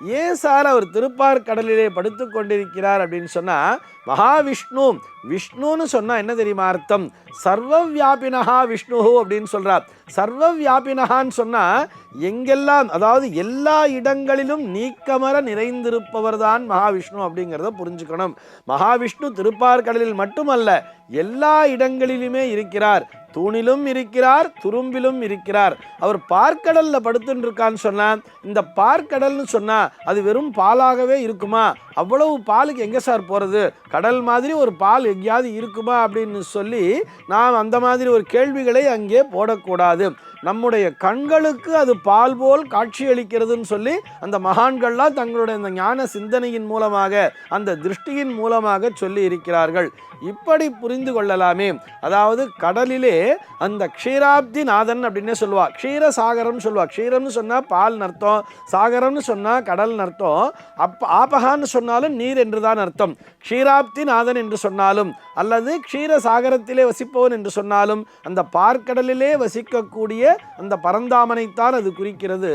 ஏன் சார் அவர் திருப்பார் கடலிலே படுத்து கொண்டிருக்கிறார் அப்படின்னு சொன்னால் மகாவிஷ்ணு விஷ்ணுன்னு சொன்னால் என்ன தெரியுமா அர்த்தம்? சர்வ வியாபினஹா விஷ்ணு அப்படின்னு சொல்கிறார் சர்வ வியாபினஹான்னு சொன்னால் எங்கெல்லாம் அதாவது எல்லா இடங்களிலும் நீக்கமர நிறைந்திருப்பவர் தான் மகாவிஷ்ணு அப்படிங்கிறத புரிஞ்சுக்கணும். மகாவிஷ்ணு திருப்பார் கடலில் மட்டுமல்ல எல்லா இடங்களிலுமே இருக்கிறார். தூணிலும் இருக்கிறார் துரும்பிலும் இருக்கிறார். அவர் பார்க்கடலில் படுத்துட்டு இருக்கான்னு சொன்னா இந்த பார்க்கடல்னு சொன்னால் அது வெறும் பாலாகவே இருக்குமா? அவ்வளவு பாலுக்கு எங்கே சார் போகிறது கடல் மாதிரி ஒரு பால் எங்கேயாவது இருக்குமா அப்படின்னு சொல்லி நாம் அந்த மாதிரி ஒரு கேள்விகளை அங்கே போடக்கூடாது. நம்முடைய கண்களுக்கு அது பால் போல் காட்சியளிக்கிறதுன்னு சொல்லி அந்த மகான்கள்லாம் தங்களுடைய அந்த ஞான சிந்தனையின் மூலமாக அந்த திருஷ்டியின் மூலமாக சொல்லி இருக்கிறார்கள் இப்படி புரிந்து கொள்ளலாமே. அதாவது கடலிலே அந்த க்ஷீராப்தி நாதன் அப்படின்னே சொல்லுவாள் க்ஷீரசாகரம்னு சொல்லுவாள் க்ஷீரம்னு சொன்னால் பால் அர்த்தம் சாகரம்னு சொன்னால் கடல் அர்த்தம் அப் ஆபகான்னு சொன்னாலும் நீர் என்று தான் அர்த்தம். க்ஷீராப்தி நாதன் என்று சொன்னாலும் அல்லது க்ஷீரசாகரத்திலே வசிப்பவன் என்று சொன்னாலும் அந்த பார்க்கடலிலே வசிக்கக்கூடிய அந்த பரந்தாமனைத்தான் அது குறிக்கிறது.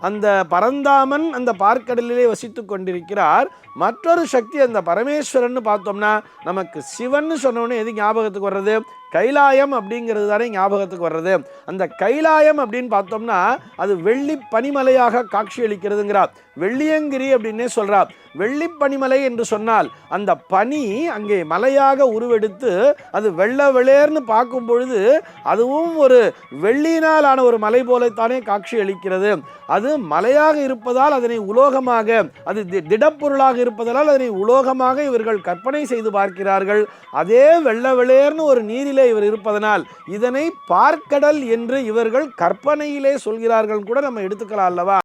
அந்த பரந்தாமன் அந்த பார்க்கடலிலே வசித்து கொண்டிருக்கிறார். மற்றொரு சக்தி அந்த பரமேஸ்வரன் பார்த்தோம்னா நமக்கு சிவன் சொன்னோன்னே எது ஞாபகத்துக்கு வர்றது? கைலாயம் அப்படிங்கிறது தானே ஞாபகத்துக்கு வர்றது. அந்த கைலாயம் அப்படின்னு பார்த்தோம்னா அது வெள்ளி பனிமலையாக காட்சியளிக்கிறதுங்கிறார். வெள்ளியங்கிரி அப்படின்னே சொல்கிறார் வெள்ளி பனிமலை என்று சொன்னால் அந்த பனி அங்கே மலையாக உருவெடுத்து அது வெள்ள வெளேர்னு பார்க்கும் பொழுது அதுவும் ஒரு வெள்ளியினால் ஆன ஒரு மலை போலத்தானே காட்சி அளிக்கிறது. அது மலையாக இருப்பதால் அதனை உலோகமாக அது தி- திடப்பொருளாக இருப்பதால் அதனை உலோகமாக இவர்கள் கற்பனை செய்து பார்க்கிறார்கள். அதே வெள்ள வெளேர்னு ஒரு நீரிலே இவர் இருப்பதனால் இதனை பார்க்கடல் என்று இவர்கள் கற்பனையிலே சொல்கிறார்கள் கூட நம்ம எடுத்துக்கலாம் அல்லவா?